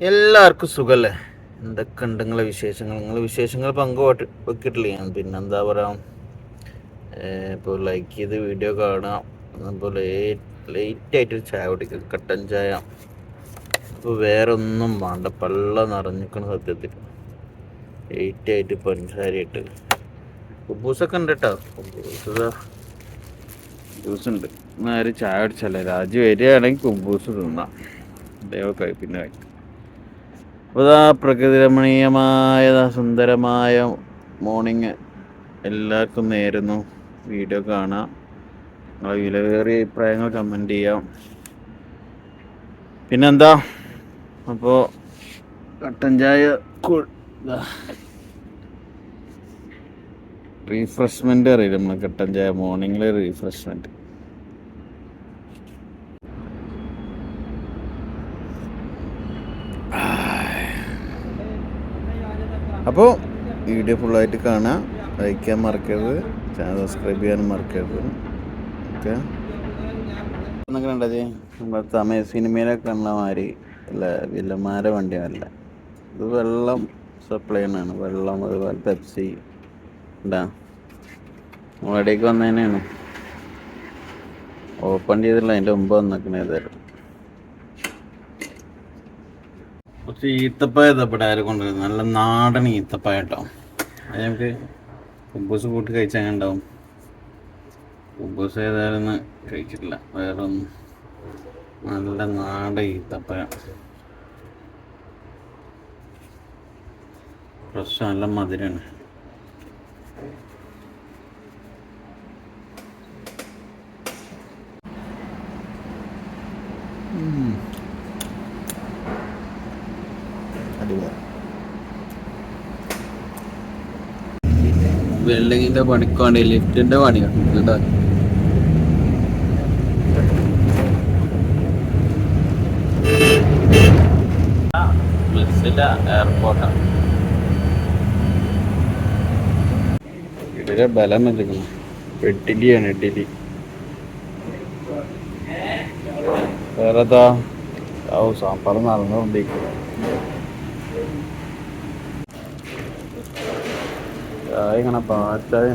എല്ലാവർക്കും സുഖല്ലേ? എന്തൊക്കെ ഉണ്ട് നിങ്ങളെ വിശേഷങ്ങൾ? നിങ്ങൾ വിശേഷങ്ങൾ പങ്കുവട്ട് വെക്കിട്ടില്ല ഞാൻ. പിന്നെന്താ പറയാം ഇപ്പോൾ ലൈക്ക് ചെയ്ത് വീഡിയോ കാണാം. അപ്പോൾ ലേറ്റ് ആയിട്ട് ചായ കുടിക്കുക കട്ടൻ ചായ. ഇപ്പോൾ വേറെ ഒന്നും വേണ്ട. പള്ള നിറഞ്ഞിക്കണം സത്യത്തിൽ. ലേറ്റ് ആയിട്ട് പഞ്ചസാരയിട്ട് കുബൂസൊക്കെ ഉണ്ട് കേട്ടോ കുബൂസ് ജ്യൂസ് ഉണ്ട്. ആരും ചായ കുടിച്ചല്ലേ? രാജു വരികയാണെങ്കിൽ കുബൂസ് തിന്നാം. ദയവൊക്കെ പിന്നെ കഴിക്കും പ്രകൃതി രമണീയമായ സുന്ദരമായ മോർണിംഗ് എല്ലാവർക്കും നേരുന്നു. വീഡിയോ കാണാം. നിങ്ങളെ വിലവേറിയ അഭിപ്രായങ്ങൾ കമന്റ് ചെയ്യാം. പിന്നെന്താ? അപ്പോൾ കട്ടൻ ചായ റീഫ്രഷ്മെന്റ് അറിയില്ല നമ്മൾ കട്ടൻ ചായ? മോർണിംഗിലെ റീഫ്രഷ്മെന്റ് അപ്പോൾ വീഡിയോ ഫുള്ളായിട്ട് കാണാം. ലൈക്ക് ചെയ്യാൻ മറക്കരുത്. ചാനൽ സബ്സ്ക്രൈബ് ചെയ്യാനും മറക്കരുത്. ഓക്കെ എന്നൊക്കെ ഉണ്ടത് നമ്മുടെ തമിഴ് സിനിമയിലൊക്കെ ഉള്ള മാതിരി അല്ല വില്ലന്മാരെ വണ്ടിയല്ല ഇത് വെള്ളം സപ്ലൈ ആണ് വെള്ളം അതുപോലെ പെപ്സി ഉണ്ടാ നമ്മളവിടേക്ക് വന്നതന്നെയാണ് ഓപ്പൺ ചെയ്തിട്ടില്ല അതിന്റെ മുമ്പ് വന്നേക്കണേ കുറച്ച് ഈത്തപ്പായ ഇവിടെ ആരും കൊണ്ടുവരും നല്ല നാടൻ ഈത്തപ്പായ കേട്ടോ. അത് നമുക്ക് കുബൂസ് കൂട്ടി കഴിച്ചാൽ ഉണ്ടാവും കുബൂസ് ഏതായാലും കഴിച്ചിട്ടില്ല. വേറെ ഒന്നും. നല്ല നാടൻ ഈത്തപ്പായ ഫ്രഷ് നല്ല മധുരമാണ്. ബിൽഡിങ്ങിന്റെ പണിക്ക് വേണ്ടി ലിഫ്റ്റിന്റെ പണി കേട്ടോ ബസ്സിന്റെ എയർപോർട്ടാണ് ഇതിലെ ബലം എന്തെങ്കിലും ഇഡ്ഡലിയാണ് ഇഡ്ഡലി ഓ സാമ്പാർ നടന്നുകൊണ്ടിരിക്കുന്നു ചായ ഇങ്ങനെ പാറ്റായ.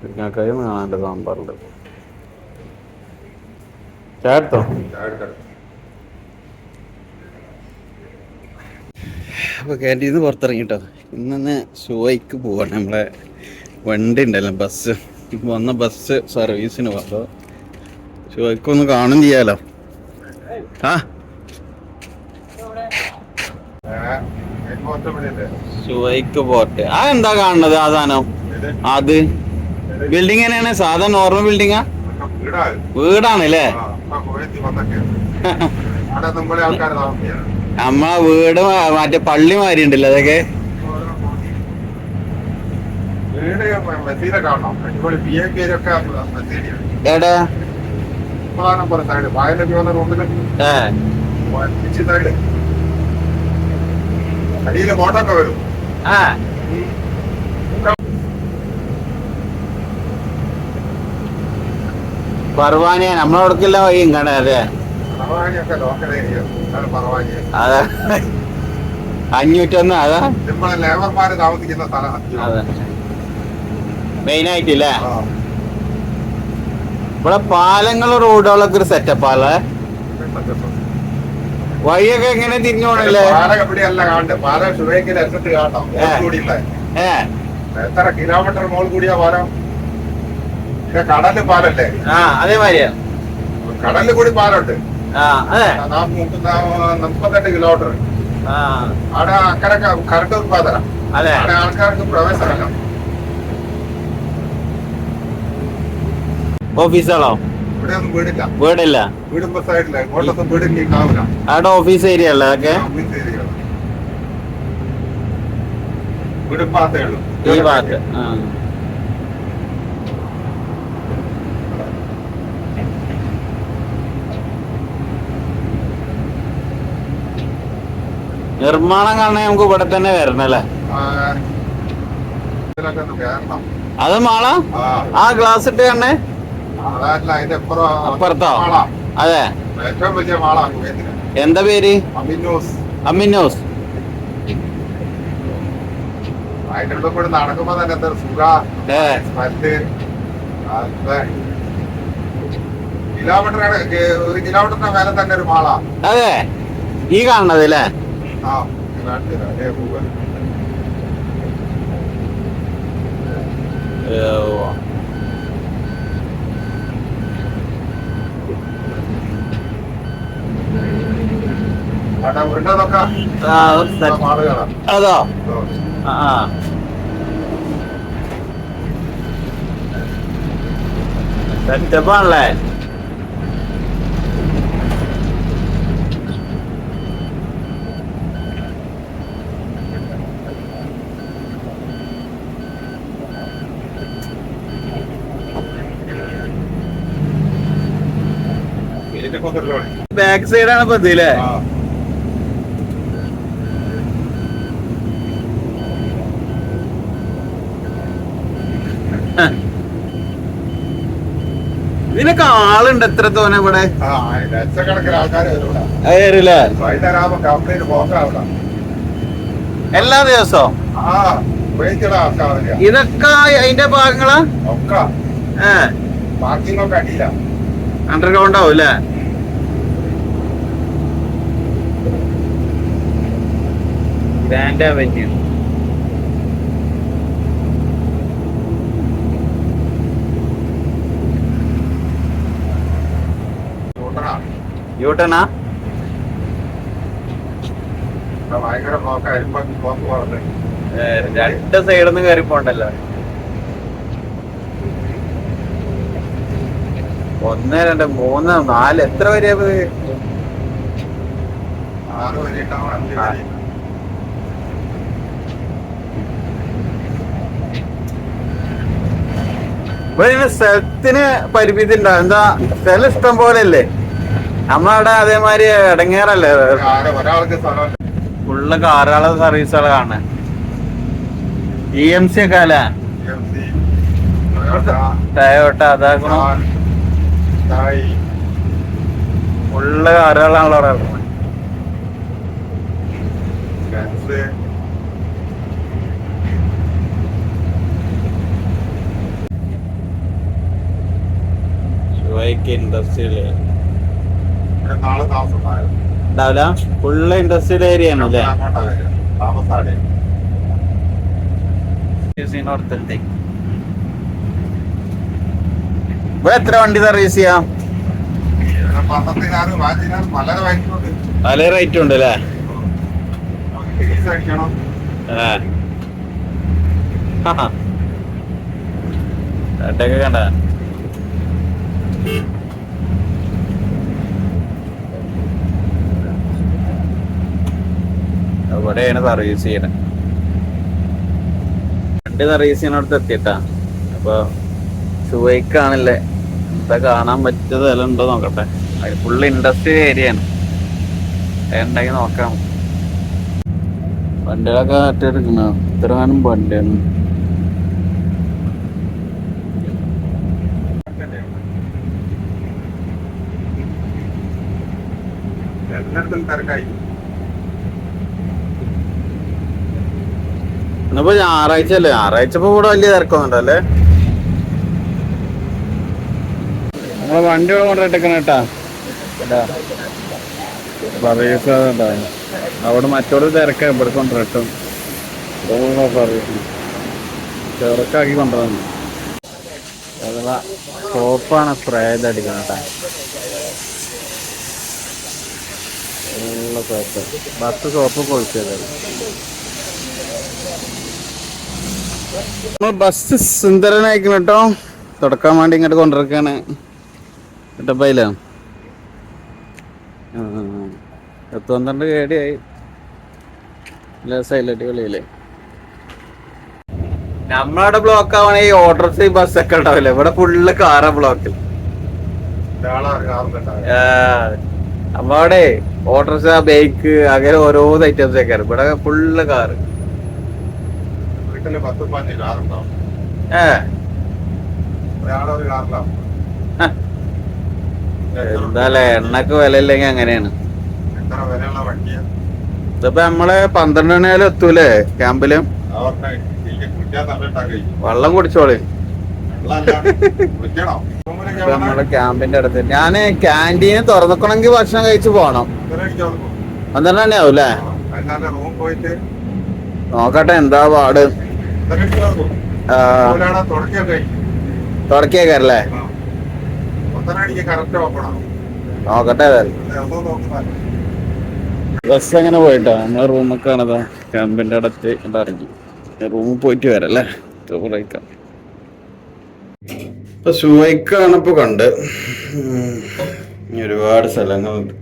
മുരിങ്ങാക്കായും കാണാണ്ട് സാമ്പാറിൽ ചായ എടുത്തോ? അപ്പോൾ ക്യാന്റീന്ന് പുറത്തിറങ്ങിട്ടോ. തന്നെ ഷോയ്ക്ക് പോവാണ്. നമ്മളെ വണ്ടി ഉണ്ടല്ലോ ബസ്. വന്ന ബസ് സർവീസിന് പോകാം അപ്പോൾ ഷോയ്ക്കൊന്ന് കാണും ചെയ്യാലോ. ആ? പോട്ടെ. ആ എന്താ കാണുന്നത് ആ സാധനം? അത് ബിൽഡിംഗ് എങ്ങനെയാണ് സാധാരണ നോർമൽ ബിൽഡിങ്ങാ വീടാണ് അല്ലേ നമ്മളെ വീട് മറ്റേ പള്ളി മാതിരി ഉണ്ടല്ലോ അതൊക്കെ. എടാ ഏ അടിയിൽ മോട്ടൊക്കെ വരും. ആ. പർവാനിയ നമ്മളവിടക്കില്ല വഴിയും കാണാ അതെ പറവാനിയൊക്കെ ലോക്കൽ ഏരിയ പറവാനി. അതെ. അഞ്ഞൂറ്റൊന്ന് അതാ. നമ്മളെ ലേബർമാര് താമസിക്കുന്ന സ്ഥലം അതെ. മെയിൻ ആയിട്ടില്ലേ ആ. ഇവിടെ പാലങ്ങളും റോഡുകളൊക്കെ ഒരു സെറ്റപ്പാല്ലേ വഴിയൊക്കെ എങ്ങനെ തിരിഞ്ഞു പോണല്ലേ? എത്ര കിലോമീറ്റർ മോൾ കൂടിയാ പാലം? കടൽ പാലല്ലേ? ആ അതേമാതിരിയാ കടലിൽ കൂടി അതെ. നാ- മുപ്പത്തെട്ട് കിലോമീറ്റർ. അവിടെ അക്കരെ കറണ്ട് ഉത്പാദനം. അതെ. ആൾക്കാർക്ക് പ്രവേശനമല്ല ഓഫീസുകളോ വീടില്ല. അവിടെ ഓഫീസ് ഏരിയ അല്ലേ അതൊക്കെ? ഈ ഭാഗത്ത്. നിർമ്മാണം കാണാൻ നമുക്ക് ഇവിടെ തന്നെ വരണം അല്ലേ? ആ, ഇതിലൊക്കെ ഒന്ന് അത് മാള? ആ. ഗ്ലാസ് ഇട്ട് കണ്ണേ? അപ്പുറത്തോ? അതെ. ഏറ്റവും വലിയ എന്താ പേര്? അമിനോസ്. അമിനോസ്. അതിന്റെ ഉള്ളിൽ കൂടെ നടക്കുമ്പോ തന്നെ എന്താ സുഖ. ഏ. സ്മെല്ല്. അതെ. ഒരു കിലോമീറ്ററിന്റെ മേലെ തന്നെ ഒരു മാളാ. അതെ. ഈ കാണുന്നത് അല്ലേ? ആ അതേ? ആ സെറ്റപ്പാണല്ലേ? ബാക്ക് സൈഡാണ് ഇപ്പൊ ഇതില്ലേ ആ ഇതിനൊക്കെ ആളുണ്ട് എത്ര തോന്നെ ഇവിടെ? എല്ലാ ദിവസവും? ഇതൊക്കെ അതിന്റെ ഭാഗങ്ങളാ? അണ്ടർഗ്രൗണ്ട് ആവും അല്ലേ? ഗ്രാൻഡ് അവന്യൂ യൂട്ടനാ? രണ്ട് സൈഡിൽ നിന്ന് കയറി പോണ്ടല്ലോ. ഒന്ന് രണ്ട് മൂന്ന് നാല്. എത്ര വരെയാ പോയി ഇവിടെ സ്ഥലത്തിന് പരിമിതി ഉണ്ടാവും. എന്താ സ്ഥലം ഇഷ്ടം പോലെ അല്ലേ? നമ്മളവിടെ അതേമാതിരി ഇടങ്ങേറല്ലേ ഫുള്ള് കാറുകള സർവീസുകളാണ് ഇ എം സി ഒക്കെ അല്ലേ? ടയോട്ട അതാക്കണം. ഫുള്ള് കാറുകളാണല്ലോ അവിടെ ഇൻഡസ്ട്രിയൽ. ഉണ്ടാവില്ല. ഫുള്ള് ഇൻഡസ്ട്രിയൽ ഏരിയ ആണ് അല്ലേ. ഇവിടെ എത്ര വണ്ടി സർവീസ് ചെയ്യാം? പല റേറ്റ് ഉണ്ട് അല്ലേ? ഷർട്ടൊക്കെ കണ്ട? ഇവിടെയാണ് സർവീസ് ചെയ്യണത് രണ്ട് സർവീസ് ചെയ്യണടുത്ത് എത്തിയിട്ടാ. അപ്പൊ സുവൈക്കാണല്ലേ എന്താ കാണാൻ പറ്റിയ സ്ഥലം ഉണ്ടോ നോക്കട്ടെ. ഫുള്ള് ഇൻഡസ്ട്രിയൽ ഏരിയ ആണ്. ഉണ്ടെങ്കിൽ നോക്കാം. വണ്ടികളൊക്കെ മറ്റെടുക്കണ ഇത്രമാനം വണ്ടിയാണ് എല്ലായിടത്തും തിരക്കായി ഇന്നിപ്പോ ഞായറാഴ്ച അല്ലേ? ഞായറാഴ്ച ഇപ്പൊ ഇവിടെ വലിയ തിരക്കൊന്നുണ്ടല്ലേ നമ്മളെ വണ്ടി ഇവിടെ കൊണ്ടിട്ടേക്കണ കേട്ടാ അവിടെ മറ്റോട് തിരക്കാ. ഇവിടെ കൊണ്ടിട്ടും ചെറുക്കാക്കി കൊണ്ടുവന്നു അഥവാ സോപ്പാണ് സ്പ്രേ ചെയ്ത് ഉള്ള സോപ്പ്. ബസ് സോപ്പ് കൊളിച്ചത് നമ്മൾ ബസ് സുന്ദരനായിക്കണം കേട്ടോ തുടക്കാൻ വേണ്ടി ഇങ്ങോട്ട് കൊണ്ടിരിക്കാണ് കേട്ടപ്പയില പത്ത് പന്ത്രണ്ട് കേടിയായി സൈലന്റ് കളിയില്ലേ നമ്മളവിടെ ബ്ലോക്ക് ആവണേ ഈ ഓട്ടോറിക്ഷ ബസ് ഒക്കെ ഉണ്ടാവില്ലേ? ഇവിടെ ഫുള്ള് കാറാ ബ്ലോക്കിൽ നമ്മളവിടെ ഓട്ടോറിക്ഷ ബൈക്ക് അങ്ങനെ ഓരോ ഐറ്റംസ് ഒക്കെ ഇവിടെ ഫുള്ള് കാറ് വീട്ടിൽ പത്ത് പതിനഞ്ച് കാറുണ്ടാവും. ഏ. ഒരാളെ ഒരു കാറിലാവും എന്താല്ലേ എണ്ണക്ക് വില ഇല്ലെങ്കി അങ്ങനെയാണ്. എത്ര വിലയുള്ള വണ്ടിയാ? ഇതിപ്പോ നമ്മൾ പന്ത്രണ്ട് മണിയാലും എത്തൂലേ ക്യാമ്പിൽ. വെള്ളം കുടിച്ചോളി. നമ്മൾ ക്യാമ്പിന്റെ അടുത്ത്. ഞാൻ ക്യാന്റീന് തുറന്നിക്കണമെങ്കിൽ ഭക്ഷണം കഴിച്ച് പോണം. പന്ത്രണ്ട് മണിയാവും അല്ലേ ആ, അതിനാലെ റൂം പോയിട്ട് നോക്കട്ടെ എന്താ പാട്. തുടക്കിയേക്കാരല്ലേ. നോക്കട്ടെ. ബസ് എങ്ങനെ പോയിട്ടാ? നമ്മളെ റൂമൊക്കെ ആണതാ? ക്യാമ്പിന്റെ അടുത്ത് ഇറങ്ങി റൂമിൽ പോയിട്ട് വരല്ലേ ചോറയിക്കാം ഇപ്പൊ സുവൈക്കാണ് ഇപ്പൊ കണ്ട്. ഒരുപാട് സ്ഥലങ്ങളുണ്ട്.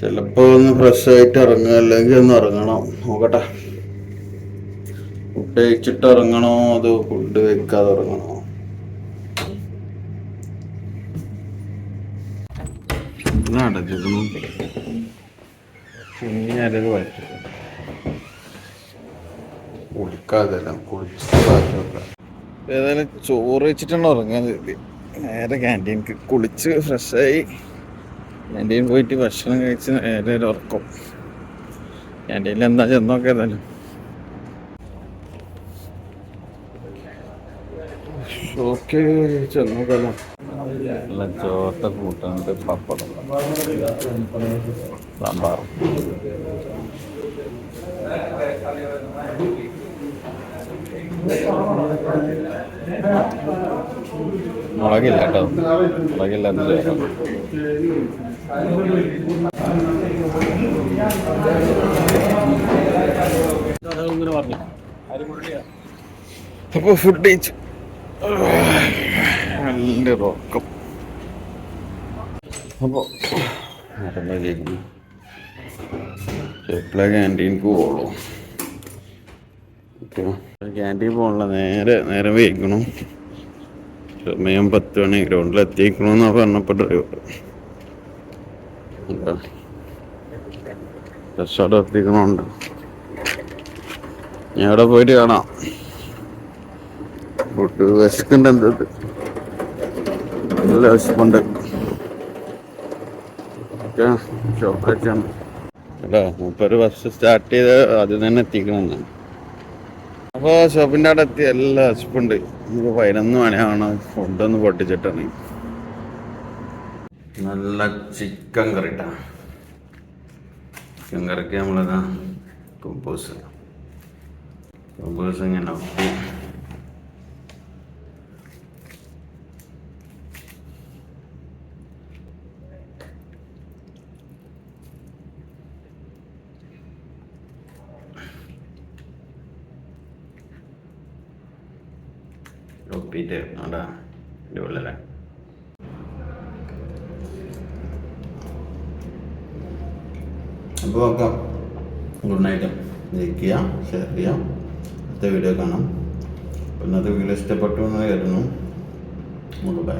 ചിലപ്പോ ഒന്ന് ഫ്രഷ് ആയിട്ട് ഇറങ്ങുക അല്ലെങ്കിൽ ഒന്ന് ഇറങ്ങണം. നോക്കട്ടെ. ഫുഡ് കഴിച്ചിട്ട് ഇറങ്ങണോ? അതോ ഫുഡ് വെക്കാതെ ഇറങ്ങണോ പറ്റും കുളിക്കാതെ ഏതായാലും ചോറ് വെച്ചിട്ടാണ് ഉറങ്ങാൻ കരുതി. നേരെ ക്യാന്റീൻക്ക് കുളിച്ച് ഫ്രഷായി ക്യാന്റീൻ പോയിട്ട് ഭക്ഷണം കഴിച്ച് നേരെ ഒരു ഉറക്കം. ക്യാന്റീനിൽ എന്താ ചെന്നൊക്കെ ഓക്കെ ചെന്നോക്കാലോ നല്ല ചോട്ട കൂട്ടുണ്ട് പപ്പടം. സാമ്പാർ. മുളകില്ല കേട്ടോ. മുളകില്ലാത്ത ചോറ് അപ്പോൾ ഫുഡ് കഴിച്ചു. നല്ല ഉറക്കം അപ്പോൾ മറന്നു കേൾക്കുന്നു? എപ്പോഴാ ക്യാന്റീനിക്ക് പോകുള്ളൂ ക്യാന്റീൻ പോകണില്ല നേരെ നേരെ വൈകണം. സമയം പത്ത് മണി. ഗ്രൗണ്ടിൽ എത്തിക്കണമെന്നാണ് പറഞ്ഞപ്പോൾ ഡ്രൈവർ എന്താ? അവിടെ എത്തിക്കണുണ്ട്. ഞാൻ അവിടെ പോയിട്ട് കാണാം? ഫുഡ് വിശക്കുണ്ട് എന്തത് നല്ല വിശപ്പുണ്ട്. ചോക്ലേറ്റാണ് അല്ല മുപ്പൊരു ബസ് സ്റ്റാർട്ട് ചെയ്ത് ആദ്യം തന്നെ എത്തിക്കണമെന്നാണ് അപ്പോൾ ഷോപ്പിന്റെ അവിടെ എത്തി എല്ലാ വിശപ്പുണ്ട്. നമുക്ക് പതിനൊന്ന് മണിയാണ് ഫുഡൊന്ന് പൊട്ടിച്ചിട്ടാണ്. നല്ല ചിക്കൻ കറിട്ടാ ചിക്കൻ കറിക്ക് നമ്മളതാ കുബൂസ് കുബൂസ് ഇങ്ങനെ ഒട്ടി ഒപ്പിയിട്ട് എന്റെ അപ്പോൾ ഒക്കെ ഗുഡ് നൈറ്റ് ലൈക്ക് ചെയ്യാം ഷെയർ ചെയ്യാം. അടുത്ത വീഡിയോ കാണാം. ഇന്നത്തെ വീഡിയോ ഇഷ്ടപ്പെട്ടു എന്ന് കരുതുന്നു. നമുക്ക് ബൈ